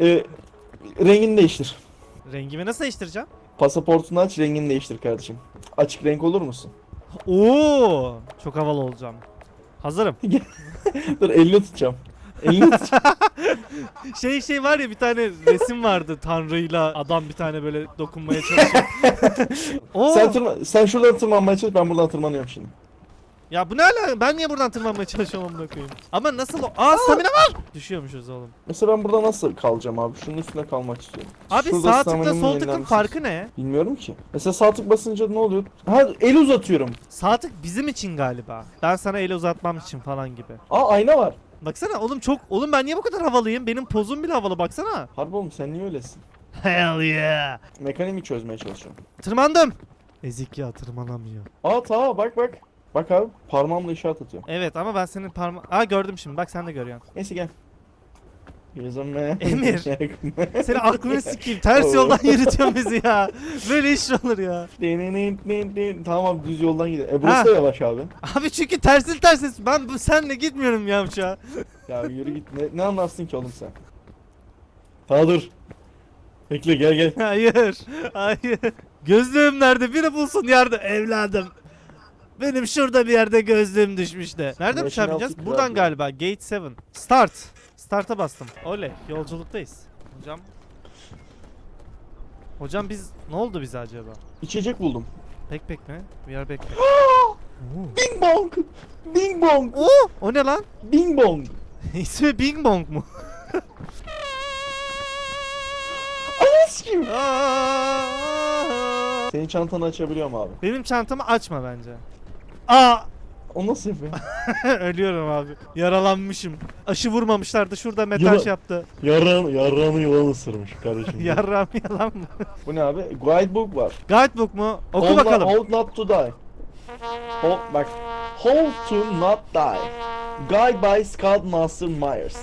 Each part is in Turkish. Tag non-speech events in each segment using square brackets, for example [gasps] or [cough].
Ee, rengini değiştir. Rengimi nasıl değiştireceğim? Pasaportunu aç rengini değiştir kardeşim. Açık renk olur musun? Oo, çok havalı olacağım. Hazırım. [laughs] Dur elini tutacağım. Elini tutacağım. [laughs] Şey şey var ya bir tane resim vardı Tanrı'yla adam bir tane böyle dokunmaya çalışıyor. [laughs] Oo. sen, tırma, sen şuradan tırmanmaya çalış ben buradan tırmanıyorum şimdi. Ya bu ne ala? Ben niye buradan tırmanmaya çalışıyorum amına koyayım? Ama nasıl o? Aa stamina var. Düşüyormuşuz oğlum. Mesela ben burada nasıl kalacağım abi? Şunun üstüne kalmak istiyorum. Abi Şurada sağ tıkla staminamın sol tıkın yenilenmesi- farkı ne? Bilmiyorum ki. Mesela sağ tık basınca ne oluyor? Ha el uzatıyorum. Sağ tık bizim için galiba. Ben sana el uzatmam için falan gibi. Aa ayna var. Baksana oğlum çok oğlum ben niye bu kadar havalıyım? Benim pozum bile havalı baksana. Harbi oğlum sen niye öylesin? Hell yeah. Mekaniğimi çözmeye çalışıyorum. Tırmandım. Ezik ya tırmanamıyor. Aa tamam bak bak. Bak abi parmağımla işaret atıyor. Evet ama ben senin parma... Aa gördüm şimdi bak sen de görüyorsun. Neyse gel. Yüzüme. Emir. [laughs] Senin aklını sikeyim. Ters yoldan yürütüyorsun bizi ya. Böyle iş olur ya. tamam düz yoldan gidelim. E burası Ha. da yavaş abi. Abi çünkü tersin tersin. Ben bu senle gitmiyorum ya uçağa. Ya yürü git. Ne, ne anlarsın ki oğlum sen? Ha dur. Bekle gel gel. Hayır. Hayır. Gözlüğüm nerede? Biri bulsun yardım. Evladım. Benim şurada bir yerde gözlüğüm düşmüş de. Nerede çarpacağız? altı Buradan kral galiba. Gate 7. Start. Start'a bastım. Oley. Yolculuktayız. Hocam. Hocam biz ne oldu bize acaba? İçecek buldum. Backpack mi? We are backpack. [gasps] Bing bong. Bing bong. Oo, o ne lan? Bing bong. [laughs] İsmi Bing Bong mu? Anas kim? Aa! Senin çantanı açabiliyorum abi. Benim çantamı açma bence. Aa! O nasıl yapıyor? [laughs] Ölüyorum abi. Yaralanmışım. Aşı vurmamışlardı. Şurada metal Yılan- şey yaptı. Yaran, yaranı yılan ısırmış kardeşim. [laughs] Yarram yalan mı? Bu ne abi? Guidebook var. Guidebook mu? Oku Hold bakalım. Hold not to die. Hold, bak. Hold to not die. Guide by Scout Master Myers.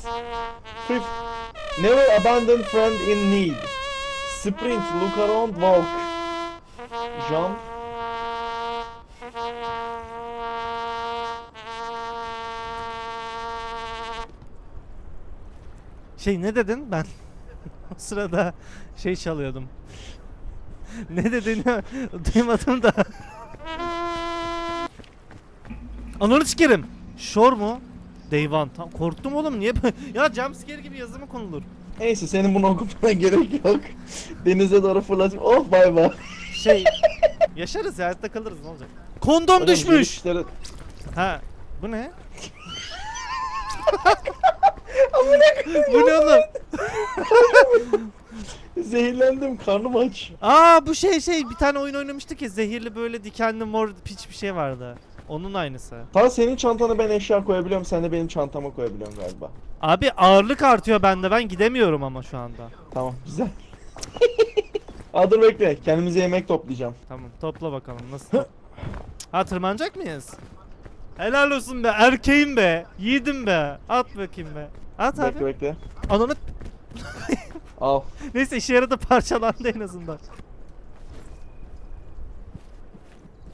Fifth. Never abandon friend in need. Sprint, look around, walk. Jump. Şey ne dedin? Ben [laughs] o sırada şey çalıyordum. [laughs] ne dediğini [laughs] duymadım da. Ananı sikerim. Shore mu? One. Tam korktum oğlum niye böyle? Ya jumpscare gibi yazı mı konulur? Neyse senin bunu okumana gerek yok. Denize doğru fırlat. Oh bay bay. Şey yaşarız ya hayatta kalırız ne olacak? Kondom Hocam, düşmüş. girişleri- Ha bu ne? Bu ne oğlum? [laughs] Zehirlendim karnım aç. Aa bu şey şey bir tane oyun oynamıştık ya zehirli böyle dikenli mor piç bir şey vardı. Onun aynısı. Ta senin çantana ben eşya koyabiliyorum. Sen de benim çantama koyabiliyorsun galiba. Abi ağırlık artıyor bende ben gidemiyorum ama şu anda. Tamam güzel. [laughs] Aa dur bekle. Kendimize yemek toplayacağım. Tamam topla bakalım nasıl? [laughs] ha tırmanacak mıyız? Helal olsun be erkeğim be yiğidim be at bakayım be. At Bekle abi. bekle. Ananı [laughs] Al. neyse işe yaradı parçalandı en azından.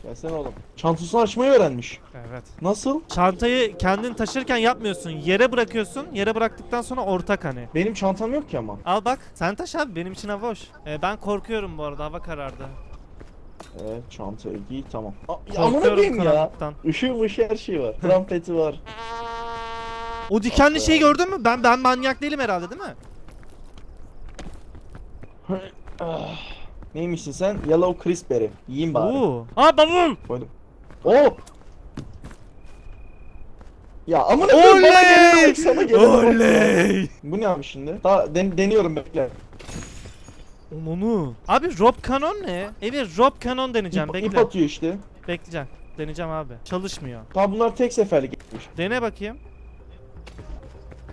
Gelsene oğlum. Çantasını açmayı öğrenmiş. Evet. Nasıl? Çantayı kendin taşırken yapmıyorsun. Yere bırakıyorsun. Yere bıraktıktan sonra ortak hani. Benim çantam yok ki ama. Al bak. Sen taş abi benim için hava hoş. Ee, ben korkuyorum bu arada hava karardı. Evet çantayı giy tamam. Aa, ya amına Korkuyorum koyayım ya. karanlıktan. Işığı mışığı her şey var. Trampeti var. O dikenli şeyi gördün mü? Ben ben manyak değilim herhalde değil mi? Ah. Neymişsin sen? Yellow Crispberry. Yiyeyim bari. Oo. Aa bavul. Koydum. Oo. Ya amına koyayım bana bak sana bak. Oley! Bu ne abi şimdi? Daha den- deniyorum bekle. Onu. Abi Rob Canon ne? Evet Rob Canon deneyeceğim. İp, Bekle. ip atıyor işte. Bekleyeceğim. Deneyeceğim abi. Çalışmıyor. Daha bunlar tek seferlik gitmiş. Dene bakayım.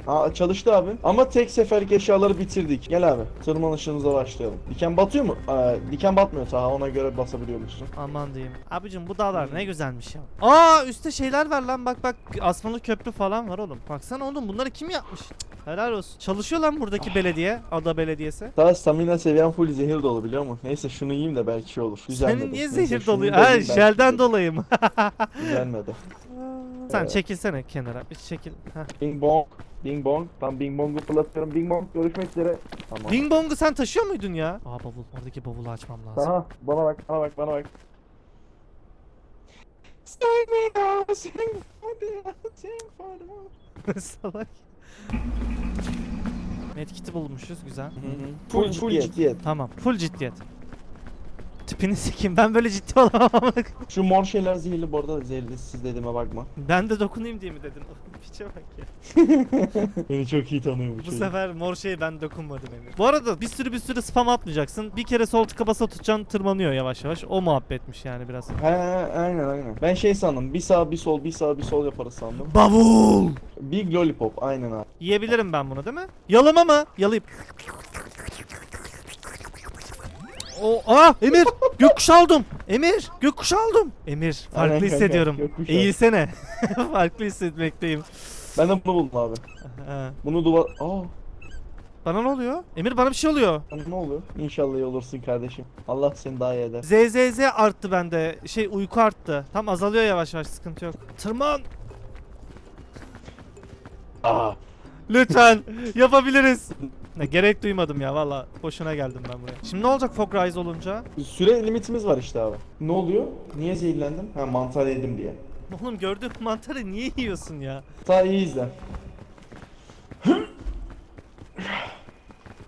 Aa çalıştı abi. Ama tek seferlik eşyaları bitirdik. Gel abi. Tırmanışımıza başlayalım. Diken batıyor mu? Aa, diken batmıyor ta ona göre basabiliyormuşsun. Aman diyeyim. Abicim bu dağlar ne güzelmiş ya. Aa üstte şeyler var lan bak bak asmalı köprü falan var oğlum. Baksana oğlum bunları kim yapmış? Cık, Helal olsun. Çalışıyor lan buradaki belediye. Ada belediyesi. Daha stamina seviyen full zehir dolu biliyor musun? Neyse şunu yiyeyim de belki şey olur. Güzelmedi. Senin niye zehir da Ha jelden şey dolayı mı? [laughs] Güzelmedi. Sen çekilsene kenara. Bir çekil. Heh. Bing bong. Bing bong. Tam bing bongu fırlatıyorum. Bing bong. Görüşmek üzere. Tamam. Bing Bong'u sen taşıyor muydun ya? Aa bavul. Oradaki bavulu açmam lazım. Aha bana bak bana bak bana bak. Sing me now, sing for the sing for the. Salak. Medkit'i bulmuşuz güzel. Full, full ciddiyet. Tamam. Full ciddiyet. Tipini sikeyim. Ben böyle ciddi olamam. [laughs] Şu mor şeyler zehirli bu arada zehirli siz dediğime bakma. ben de dokunayım diye mi dedin? [laughs] Piçe bak ya. [laughs] Beni çok iyi tanıyor bu, Bu çocuk. sefer mor şey ben dokunmadım Emir. Bu arada bir sürü bir sürü spam atmayacaksın. Bir kere sol tıka basa tutacaksın tırmanıyor yavaş yavaş. O muhabbetmiş yani biraz. He aynen aynen. Ben şey sandım bir sağ bir sol bir sağ bir sol yaparız sandım. Bavul! Big lollipop aynen abi. Yiyebilirim ben bunu değil mi? Yalama mı? Yalayıp. O aa Emir gökkuşağı aldım. Emir gökkuşağı aldım. Emir farklı Aynen kanka, hissediyorum. gökkuşağı. Eğilsene. [laughs] farklı hissetmekteyim. Ben de bunu buldum abi. Ha. Bunu duvar... Aa Bana ne oluyor? Emir bana bir şey oluyor. sana ne oluyor? İnşallah iyi olursun kardeşim. Allah seni daha iyi eder. ZZZ arttı bende. Şey uyku arttı. Tam azalıyor yavaş yavaş sıkıntı yok. Tırman. Aa. Lütfen yapabiliriz. Ne gerek duymadım ya valla boşuna geldim ben buraya. Şimdi ne olacak Fog Rise olunca? Süre limitimiz var işte abi. Ne oluyor? Niye zehirlendim? Ha mantar yedim diye. Oğlum gördüğün [laughs] mantarı niye yiyorsun ya? Sağ iyi izle.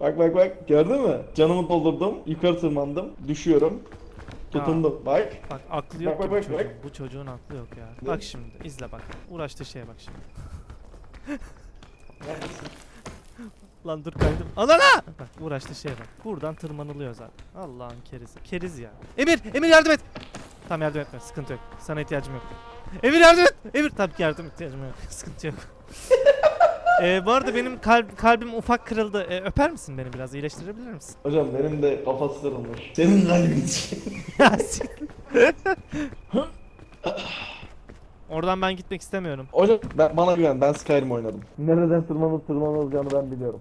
bak bak bak gördün mü? Canımı doldurdum. Yukarı tırmandım. Düşüyorum. Tutundum. Bak. Bak aklı yok Bak, bak, bu bak, çocuğun. bak. Bu çocuğun aklı yok ya. Ne? Bak şimdi izle bak. Uğraştığı şeye bak şimdi. Lan dur kaydım. Anana! Bak uğraştığı şeye bak. Buradan tırmanılıyor zaten. Allah'ın kerizi. Keriz ya. Emir! Emir yardım et! Tamam yardım etme. Sıkıntı yok. Sana ihtiyacım yok. Emir yardım et! Emir tabii ki yardım ihtiyacım yok. [laughs] Sıkıntı yok. [laughs] ee, bu arada benim kalp, kalbim ufak kırıldı. Ee, öper misin beni biraz? İyileştirebilir misin? Hocam benim de kafası kırılmış. Senin kalbin için. [laughs] Oradan ben gitmek istemiyorum. Hocam ben, bana güven ben Skyrim oynadım. Nereden tırmanıp tırmanılacağını ben biliyorum.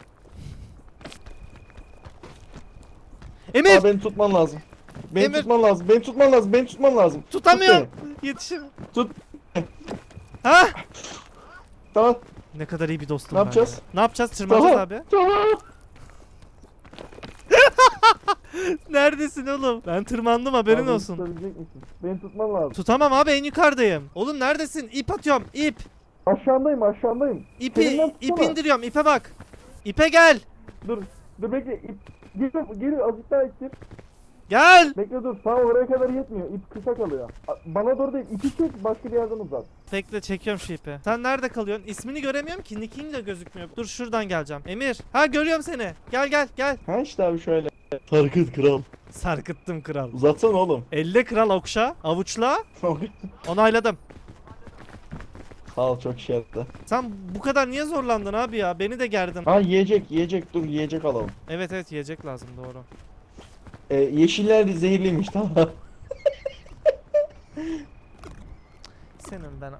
Emir! Aa, beni tutman lazım. Beni Emir. tutman lazım. Beni tutman lazım. Beni tutman lazım. Tut Tutamıyorum. Yetişim. Tut. [laughs] Ha? Tamam. Ne kadar iyi bir dostum Ne ben yapacağız? ya. Ne yapacağız? Tırmanacağız Tamam. abi. Tamam. [laughs] Neredesin oğlum? Ben tırmandım haberin Abi, olsun. tutabilecek misin? Beni tutman lazım. Tutamam abi en yukarıdayım. Oğlum neredesin? İp atıyorum. İp. Aşağındayım aşağındayım. İpi, Elimden ip indiriyorum. İpe bak. İpe gel. Dur. Dur bekle. İp. Geliyor, geliyor azıcık daha ittir. Gel. Bekle dur. Sana oraya kadar yetmiyor. İp kısa kalıyor. Bana doğru değil. İpi çek başka bir yerden uzat. Bekle çekiyorum şu ipi. Sen nerede kalıyorsun? İsmini göremiyorum ki. Nickin de gözükmüyor. Dur şuradan geleceğim. Emir. Ha görüyorum seni. Gel gel gel. Ha işte abi şöyle. Sarkıt kral. Sarkıttım kral. Uzatsana oğlum. Elle kral okşa. Avuçla. [laughs] Onayladım. Sağ ol çok şey yaptı. Sen bu kadar niye zorlandın abi ya? Beni de gerdin. Ha yiyecek yiyecek dur yiyecek alalım. Evet evet yiyecek lazım doğru. Ee, yeşiller zehirliymiş tamam. Senin ben...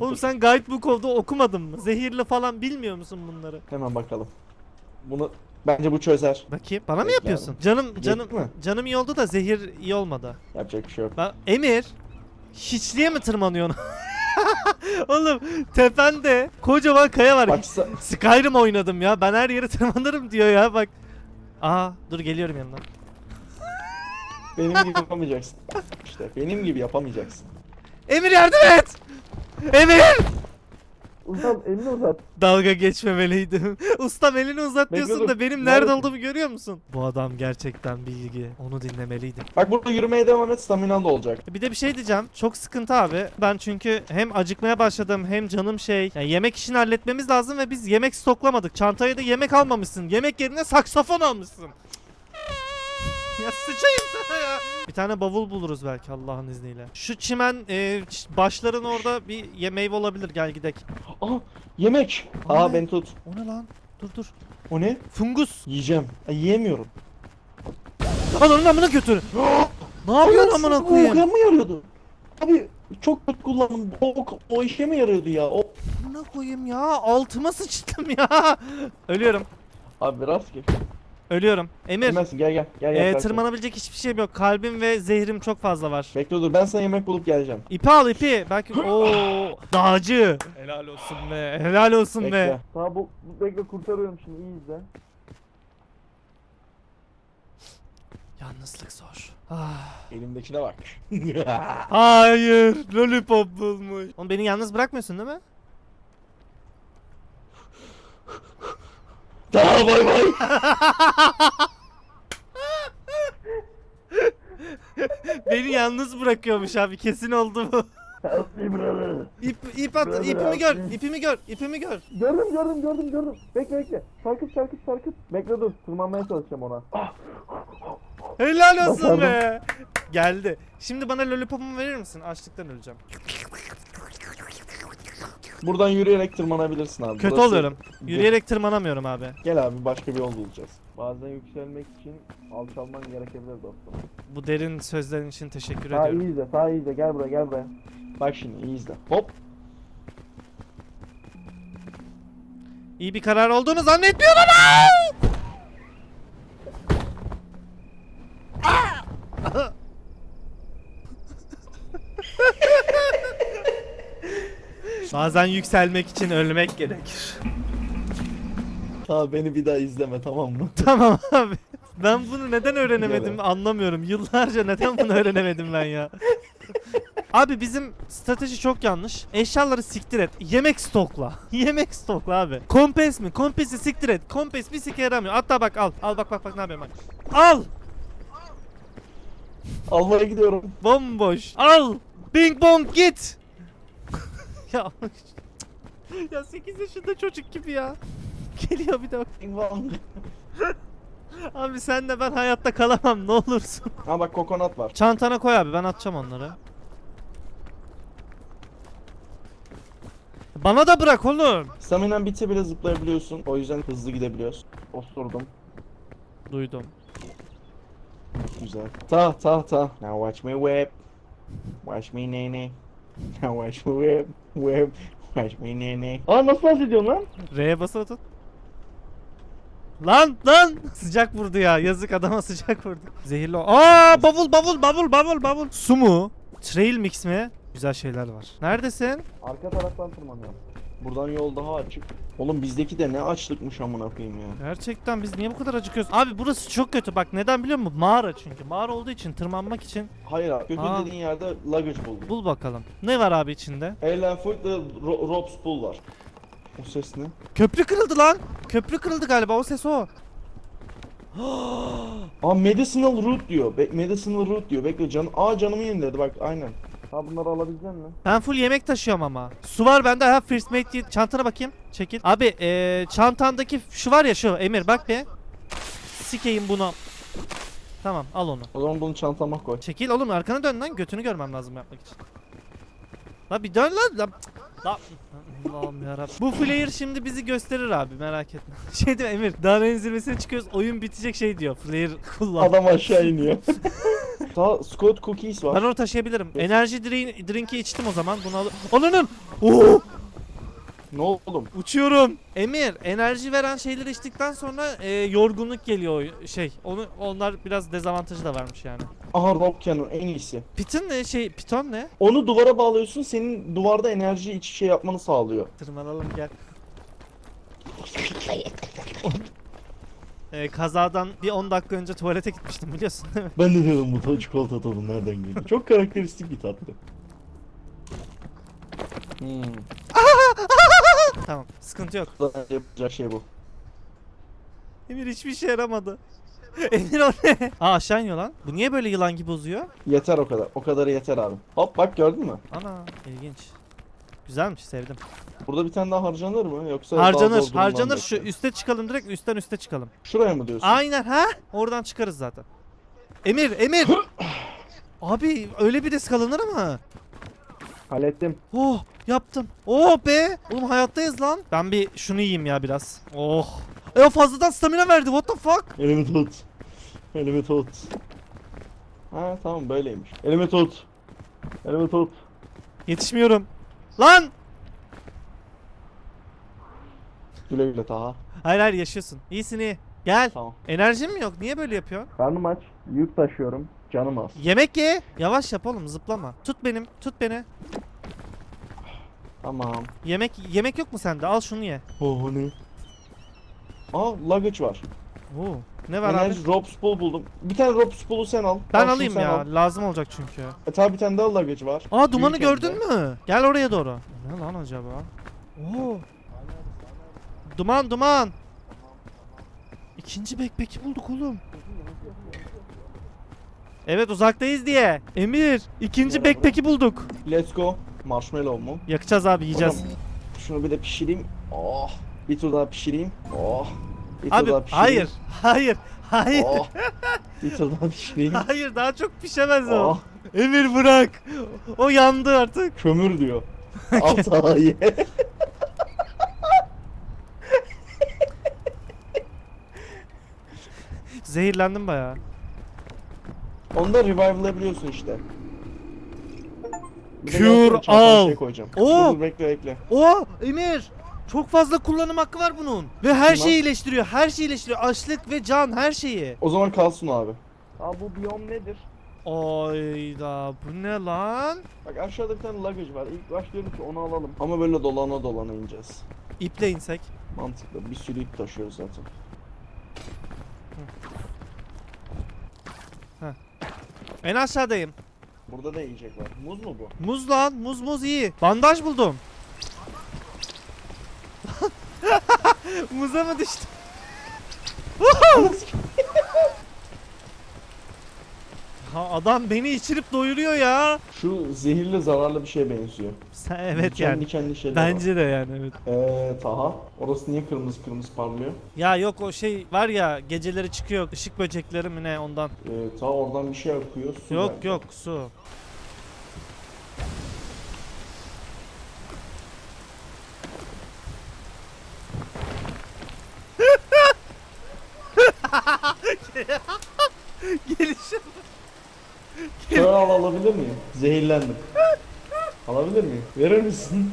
Oğlum sen Guidebook oldu okumadın mı? Zehirli falan bilmiyor musun bunları? Hemen bakalım. Bunu bence bu çözer. Bakayım. Bana mı Peki yapıyorsun? Canım canım mi? canım iyi oldu da zehir iyi olmadı. Yapacak bir şey yok. Ben Emir hiçliğe mi tırmanıyorsun? [laughs] [laughs] Oğlum tepende kocaman kaya var. Bak sa- Skyrim oynadım ya. Ben her yere tırmanırım diyor ya bak. Aa dur geliyorum yanına. benim gibi yapamayacaksın. İşte benim gibi yapamayacaksın. Emir yardım et! Emir! Uzat elini uzat. Dalga geçmemeliydim. [laughs] Ustam elini uzat diyorsun da benim nerede Neredesin? olduğumu görüyor musun? Bu adam gerçekten bilgi. Onu dinlemeliydim. Bak burada yürümeye devam et staminan da olacak. Bir de bir şey diyeceğim. Çok sıkıntı abi. Ben çünkü hem acıkmaya başladım hem canım şey. Yani yemek işini halletmemiz lazım ve biz yemek stoklamadık. Çantaya da yemek almamışsın. Yemek yerine saksafon almışsın. Ya sıçayım sana ya. Bir tane bavul buluruz belki Allah'ın izniyle. Şu çimen e, başların orada bir ye meyve olabilir. Gel gidek. Aha yemek. O Aa ne? beni tut. O ne lan? Dur dur. O ne? Fungus. Yiyeceğim. Ay, yiyemiyorum. Ananın amına götür. [gasps] ne yapıyorsun amına koyayım? oka mı yarıyordu? Abi çok kötü kullandım. O, o işe mi yarıyordu ya? O... Amına koyayım ya. Altıma sıçtım ya. [laughs] Ölüyorum. Abi rastgele. Ölüyorum. Emir. Ölmezsin gel gel. Gel gel. Ee, kaçma. tırmanabilecek hiçbir şeyim yok. Kalbim ve zehrim çok fazla var. Bekle dur ben sana yemek bulup geleceğim. İpi al ipi. Belki [gasps] ooo dağcı. Helal olsun be. Helal olsun Bekle. be. Daha bu, bu- bekle kurtarıyorum şimdi iyi izle. Yalnızlık zor. Ah. Elimdekine bak. [laughs] Hayır. Lollipop bulmuş. Oğlum beni yalnız bırakmıyorsun değil mi? Daha bay bay. beni yalnız bırakıyormuş abi. Kesin oldu bu. Help me brother. İp, ip at, Brother, ipimi gör, ipimi gör, ipimi gör. Gördüm gördüm gördüm gördüm. Bekle bekle. Sarkıt sarkıt sarkıt. Bekle dur. Tırmanmaya çalışacağım ona. Helal olsun Başardım. be. Geldi. Şimdi bana lollipopumu verir misin? Açlıktan öleceğim. Buradan yürüyerek tırmanabilirsin abi. Kötü Burası- oluyorum. Yürüyerek tırmanamıyorum abi. Gel abi başka bir yol bulacağız. Bazen yükselmek için alçalman gerekebilir dostum. Bu derin sözlerin için teşekkür Sağ ediyorum. iyi izle, sağ iyi izle. Gel buraya, gel buraya. Bak şimdi iyi izle. Hop. İyi bir karar olduğunu zannetmiyorum ama. Bazen yükselmek için ölmek gerekir. Tamam beni bir daha izleme tamam mı? [laughs] Tamam abi. Ben bunu neden öğrenemedim anlamıyorum. Yıllarca neden bunu öğrenemedim ben ya. Abi bizim strateji çok yanlış. Eşyaları siktir et. Yemek stokla. [laughs] Yemek stokla abi. Kompes mi? Kompesi siktir et. Kompes bir sike yaramıyor. Hatta bak al. Al bak bak bak ne yapıyorum bak. Al. Almaya gidiyorum. Bomboş. Al. Bing bong git. [laughs] ya. ya 8 yaşında çocuk gibi ya. [laughs] Geliyor bir de bak. [laughs] Abi sen de ben hayatta kalamam ne olursun. ha bak kokonat var. Çantana koy abi ben atacağım onları. Bana da bırak oğlum. Staminen bitse bile zıplayabiliyorsun. O yüzden hızlı gidebiliyoruz. Osurdum. Duydum. Güzel. Ta ta ta. Now watch me whip. Watch me nene. Now watch me whip. Watch me nene. Aa nasıl dans ediyorsun lan? R'ye basılı tut. Lan lan [laughs] sıcak vurdu ya yazık adama sıcak vurdu. Zehirli o. Aa bavul bavul bavul bavul bavul. Su mu? Trail mix mi? Güzel şeyler var. Neredesin? Arka taraftan tırmanıyorum. Buradan yol daha açık. Oğlum bizdeki de ne açlıkmış amına koyayım ya. Gerçekten biz niye bu kadar acıkıyoruz? Abi burası çok kötü bak neden biliyor musun? Mağara çünkü. Mağara olduğu için tırmanmak için Hayır abi. Kötü Aa. dediğin yerde luggage buldum. bul bakalım. Ne var abi içinde? Alien Food ve ro- Rob Spool var. O ses ne? Köprü kırıldı lan. Köprü kırıldı galiba o ses o. [gasps] Aa medicinal root diyor. Be- medicinal root diyor. Bekle canım. Aa canımı yeniledi bak aynen. Ha bunları alabilecek misin? Ben full yemek taşıyorum ama. Su var bende ha first mate diye. Çantana bakayım. Çekil. Abi eee çantandaki şu var ya şu Emir bak be. Sikeyim bunu. Tamam al onu. O zaman bunu çantama koy. Çekil oğlum arkana dön lan götünü görmem lazım yapmak için. La bir dön lan. La, la. Allah'ım yarabbim. Bu flare şimdi bizi gösterir abi merak etme. [laughs] Şey diyor Emir dağın zirvesine çıkıyoruz oyun bitecek şey diyor. Flare kullan. Adam aşağı iniyor. [laughs] Daha Scott Cookies Ben var. onu taşıyabilirim. Enerji drink, drink'i içtim o zaman. Bunu al. Ananın! Oo! Ne oğlum? Uçuyorum. Emir, enerji veren şeyleri içtikten sonra e, yorgunluk geliyor o şey. Onu onlar biraz dezavantajı da varmış yani. Aha Rock Cannon en iyisi. Piton ne şey? Piton ne? Onu duvara bağlıyorsun senin duvarda enerji iç şey yapmanı sağlıyor. Tırmanalım gel. e, kazadan bir 10 dakika önce tuvalete gitmiştim biliyorsun değil mi? Ben de dedim bu tadı çikolata tadı nereden geliyor? Çok karakteristik bir tatlı. Hmm. Tamam, sıkıntı yok. Yapacak şey bu. Emir hiçbir şey yaramadı. [laughs] Emir o ne? Aa aşağı iniyor lan. Bu niye böyle yılan gibi uzuyor? Yeter o kadar. O kadarı yeter abi. Hop bak gördün mü? Ana ilginç. Güzelmiş sevdim. Burada bir tane daha harcanır mı? Yoksa daha Harcanır durumdan harcanır şu bekliyor? üste çıkalım direkt üstten üste çıkalım. Şuraya mı diyorsun? Aynen ha oradan çıkarız zaten. Emir Emir. [gasps] Abi öyle bir risk alınır mı? Hallettim. Oh yaptım. Oh be. Oğlum hayattayız lan. Ben bir şunu yiyeyim ya biraz. Oh. E o fazladan stamina verdi what the fuck? Elimi tut. Elimi tut. Ha tamam böyleymiş. Elimi tut. Elimi tut. Yetişmiyorum. Lan. Güle güle Taha. Hayır hayır yaşıyorsun. İyisin iyi. Gel. Tamam. Enerjin mi yok? Niye böyle yapıyorsun? Karnım aç. Yük taşıyorum. Canım az. Yemek ye. Yavaş yap oğlum zıplama. Tut benim. Tut beni. Tamam. Yemek yemek yok mu sende? Al şunu ye. Oh ne? Aa luggage var. Oo. Ne var abi? Enerji rope spool buldum. Bir tane rope spool'u sen al. Ben Al şunu alayım sen ya. al. Lazım olacak çünkü. E tabi bir tane daha luggage var. Aa dumanı Büyük gördün mü? Gel oraya doğru. Ne lan acaba? Oo. Duman duman. İkinci backpack'i bulduk oğlum. Evet uzaktayız diye. Emir ikinci backpack'i bulduk. Let's go. Marshmallow mu? Yakacağız abi yiyeceğiz. Hocam, şunu bir de pişireyim. Oh. Bir tur daha pişireyim. Oh. Bir tur Abi daha pişireyim. hayır hayır hayır. Oh. bir tur daha pişireyim. [laughs] Hayır daha çok pişemez o. Oh. Emir bırak. O yandı artık. Kömür diyor. [laughs] Ağa ye. Zehirlendim bayağı. Onu da revive'layabiliyorsun işte. Bir de Cure ben all. Şey koyacağım. Oo. Dur, dur, bekle bekle. Oo Emir. Çok fazla kullanım hakkı var bunun. Ve her Kim şeyi iyileştiriyor. Her şeyi iyileştiriyor. Açlık ve can her şeyi. O zaman kalsın abi. Abi bu biyom nedir? Ayda bu ne lan? Bak aşağıda bir tane luggage var. İlk başlıyorum ki onu alalım. Ama böyle dolana dolana ineceğiz. İple insek. Mantıklı. Bir sürü ip taşıyoruz zaten. En aşağıdayım. Burada da yiyecek var. Muz mu bu? Muz lan. Muz muz iyi. Bandaj buldum. [laughs] Muza mı düştü? [laughs] [laughs] ha, adam beni içirip doyuruyor ya. Şu zehirli zararlı bir şeye benziyor. Sen, evet dikenli yani. dikenli şeyler var. Bence de yani evet. Eee Taha. Orası niye kırmızı kırmızı parlıyor? Ya yok o şey var ya geceleri çıkıyor ışık böcekleri mi ne ondan. Ee, ta oradan bir şey akıyor. Su Yok belki. yok su. [laughs] Gelişim. Şöyle al alabilir miyim? Zehirlendim. alabilir miyim? Verir misin?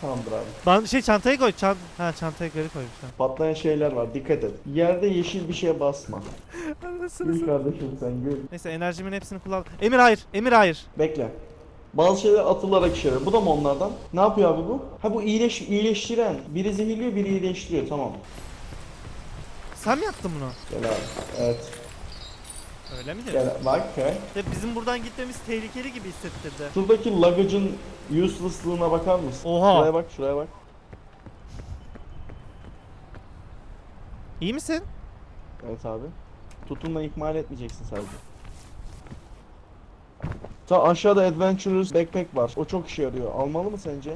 Tamamdır abi. Ben şey çantaya koy. Çant ha çantaya geri koymuşlar. Patlayan şeyler var dikkat et. Yerde yeşil bir şeye basma. [laughs] Gül kardeşim sen gül. Neyse enerjimin hepsini kullan. Emir hayır. Emir hayır. Bekle. Bazı şeyler atılarak yarıyor. Bu da mı onlardan? Ne yapıyor abi bu? Ha bu iyileş iyileştiren. Biri zehirliyor biri iyileştiriyor tamam. Sen mi yaptın bunu? Gel abi. Evet. Öyle mi Gel bak. İşte bizim buradan gitmemiz tehlikeli gibi hissettirdi. Şuradaki luggage'ın useless'lığına bakar mısın? Oha. Şuraya bak şuraya bak. İyi misin? Evet abi. Tutunma ihmal etmeyeceksin sadece. Ta aşağıda Adventurous Backpack var. O çok işe yarıyor. Almalı mı sence?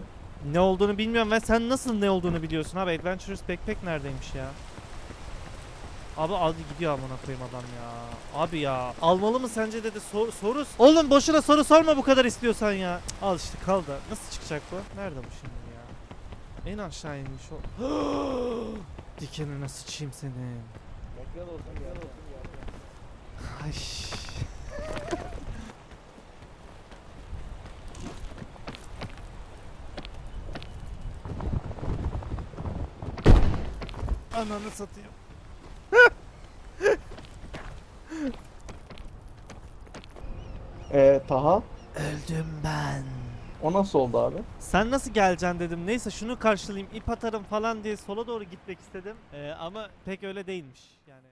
Ne olduğunu bilmiyorum ve sen nasıl ne olduğunu biliyorsun abi. Adventurous Backpack neredeymiş ya? Abi aldı gidiyor amına koyayım adam ya. Abi ya. Almalı mı sence dedi sor, soru. Oğlum boşuna soru sorma bu kadar istiyorsan ya. Al işte kal da. Nasıl çıkacak bu? Nerede bu şimdi ya? En aşağı inmiş o. [gasps] Dikenine sıçayım senin. Ay. [laughs] Ananı satayım. Ee, Taha? Öldüm ben. O nasıl oldu abi? Sen nasıl geleceksin dedim. Neyse şunu karşılayayım ip atarım falan diye sola doğru gitmek istedim. Ee, ama pek öyle değilmiş. Yani